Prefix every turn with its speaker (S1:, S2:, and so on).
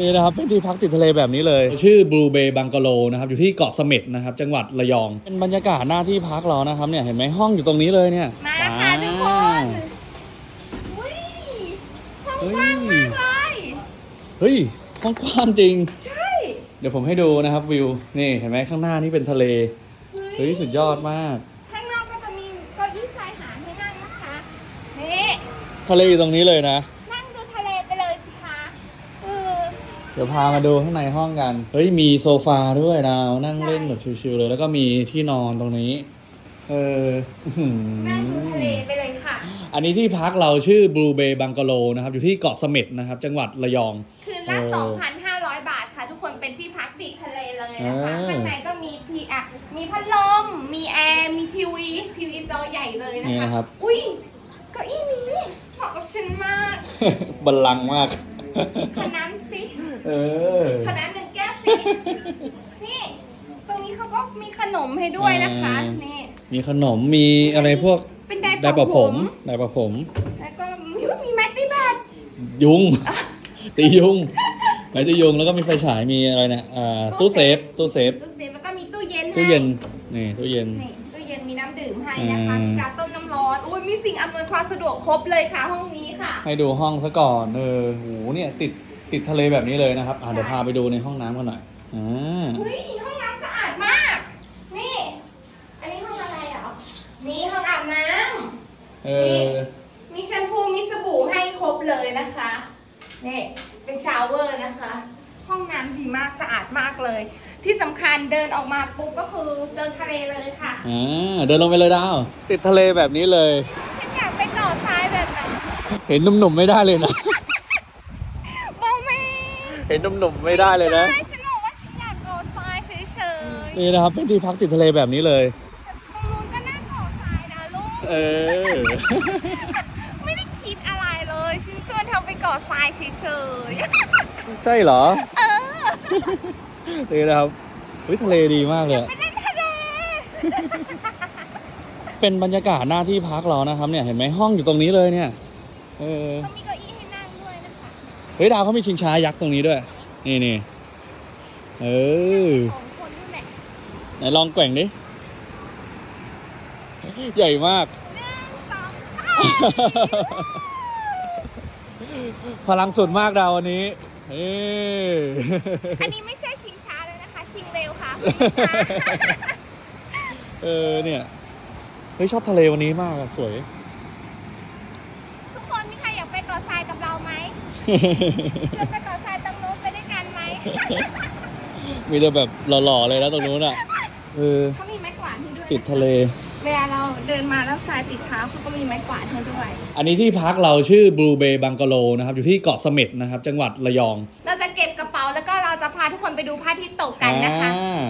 S1: นี่นะครับเป็นที่พักติดทะเลแบบนี้เลย ชื่อ Blue Bay Bungalow นะครับอยู่ที่เกาะเสม็ดนะครับจังหวัดระยอง เป็นบรรยากาศหน้าที่พักเรานะครับเนี่ยเห็นไหมห้องอยู่ตรงนี้เลยเนี่ย
S2: มาค่ะทุกคนอุ้ยห้องกว้างมากเลย
S1: เฮ้ยห้องกว้างจริง
S2: ใช่
S1: เดี๋ยวผมให้ดูนะครับวิวนี่เห็นไหมข้างหน้านี่เป็นทะเลเฮ้ยสุดยอดมาก
S2: ข้างนอกก็จะมีเก้าอี้ชายหาดให้นั่งนะคะนี่
S1: ทะเลอยู่ตรงนี้เลยนะ
S2: นั่งดูทะเลไปเลยสิคะเออ
S1: เดี๋ยวพามาดูข้างในห้องกัน เฮ้ย มีโซฟาด้วยดาวนั่งเล่นแบบชิวๆเลย แล้วก็มีที่นอนตรงนี้ เอออื้อหื
S2: นั่งดู
S1: อ
S2: ทะเลไปเลยค่ะ
S1: อันนี้ที่พักเราชื่อ Blue Bay Bungalow นะครับ อยู่ที่เกาะเสม็ดนะครับ จังหวัดระยอง
S2: คืนละ
S1: เออ
S2: 2,500 บาทค่ะ ทุกคนเป็นที่พักติดทะเลเลยนะคะ
S1: เออ
S2: ข้างในก็มีทีอะมีพัดลม มีแอร์ มีทีวี ทีวีจอใหญ่เลยนะ
S1: นี่
S2: คะ
S1: นะครับ
S2: อุ้ยเก้าอี้นี้เหมาะกับฉันมาก
S1: บัลลังก์มาก
S2: ขอน้ำสิ
S1: เออ
S2: ขนาดหนึ่งแก้วสินี่ ตรงนี้เขาก็มีขนมให้ด้วยนะคะ
S1: อ่า
S2: นี่
S1: มีขนมมีอะไรพวก
S2: เป็นได
S1: ได
S2: ร์
S1: ร์
S2: เป่า
S1: เป่า
S2: ผ
S1: ผมมไดร์เป่าผม
S2: แล้วก็มีมีแมตตี้แบต
S1: ยุง ตียุงไม้ตียุงแล้วก็มีไฟฉายมีอะไรเนี่ยอ่าตู้เซฟตู้เซฟ
S2: ตู้เซฟแล้วก็มีตู้เย็นให้
S1: ตู้เย็นนี่ตู้เย็น
S2: นี่ตู้เย็นมีน้ำดื่มให้นะคะ
S1: อืม
S2: มีการต้มน้ำร้อนอุ้ยมีสิ่งอำนวยความสะดวกครบเลยค่ะห้องนี้ค่ะ
S1: ให้ดูห้องซะก่อนเออโหเนี่ยติด ติดทะเลแบบนี้เลยนะครับอะเดี๋ยวพาไปดูในห้องน้ำกันหน่อยอ่า
S2: อุ้ยห้องน้ำสะอาดมาก นี่ อันนี้ห้องอะไรอะนี่ห้องอาบน้ำ
S1: เออ
S2: มีแชมพู มีสบู่ให้ครบเลยนะคะ นี่ เป็นชาวเวอร์นะคะ ห้องน้ำดีมาก สะอาดมากเลย ที่สำคัญเดินออกมาปุ๊บก็คือเดินทะเลเลยค่ะ
S1: อ่าเดินลงไปเลยดาว ติดทะเลแบบนี้เลย
S2: ฉันอยากไปเกาะทรายแบบนั้น
S1: เห็นหนุ่มๆไม่ได้เลยนะ
S2: บองไม่
S1: เห็นหนุ่มๆไม่ได้เลยนะ
S2: ใช่ฉันบอกว่าฉันอยากเกาะทรายเฉย
S1: นี่นะครับ เป็นที่พักติดทะเลแบบนี้เลย
S2: ๆตรงนู้นก็น่าเกาะทรายนะลูก
S1: เออ
S2: ไม่ได้คิดอะไรเลยฉันชวนเธอไปเกาะทรายเฉย
S1: ใช่เหรอ
S2: ๆ เออ
S1: นี่นะครับเฮ้ยทะเลดีมากเลยอะ
S2: ไปเล่นทะเล
S1: เป็นบรรยากาศหน้าที่พักเรานะครับ เนี่ยเห็นไหมห้องอยู่ตรงนี้เลยเนี่ย เออ
S2: เขามีเก้าอี้ให้นั่งด้วยนะคะ
S1: เฮ้ยดาวเขามีชิงช้ายักษ์ตรงนี้ด้วย นี่นี่เออ
S2: สองคนด้วยแหละ
S1: ไหนลองแกว่งดิใหญ่มาก
S2: หนึ่งสอง
S1: พลังสุดมากดาววันนี้เอ้
S2: อันนี้ไม่ใช่ชิงช้าเลยนะคะ ชิงเร็วค่ะชิงช้า
S1: เออเนี่ยเฮ้ยชอบทะเลวันนี้มากอะสวย
S2: ทุกคนมีใครอยากไปเกาะทรายกับเราไหม ชวนไปเกาะทรายตรงนู้นไปด้วยกันไหม
S1: มีแต่แบบหล่อๆเลยนะตรงนู้นอะเออ
S2: เขามีไม้กวาดให้ด้วย
S1: ติดทะเล
S2: เวลาเราเดินมาแล้วทรายติดเท้าเขาก็มีไม้กวาดให้ด้วย
S1: อันนี้ที่พักเราชื่อ Blue Bay Bungalow นะครับอยู่ที่เกาะเสม็ดนะครับ จังหวัดระยอง
S2: เราจะเก็บกระเป๋าแล้วก็เราจะพาทุกคนไปดูพระอาทิตย์ตกกันนะคะ
S1: อ่า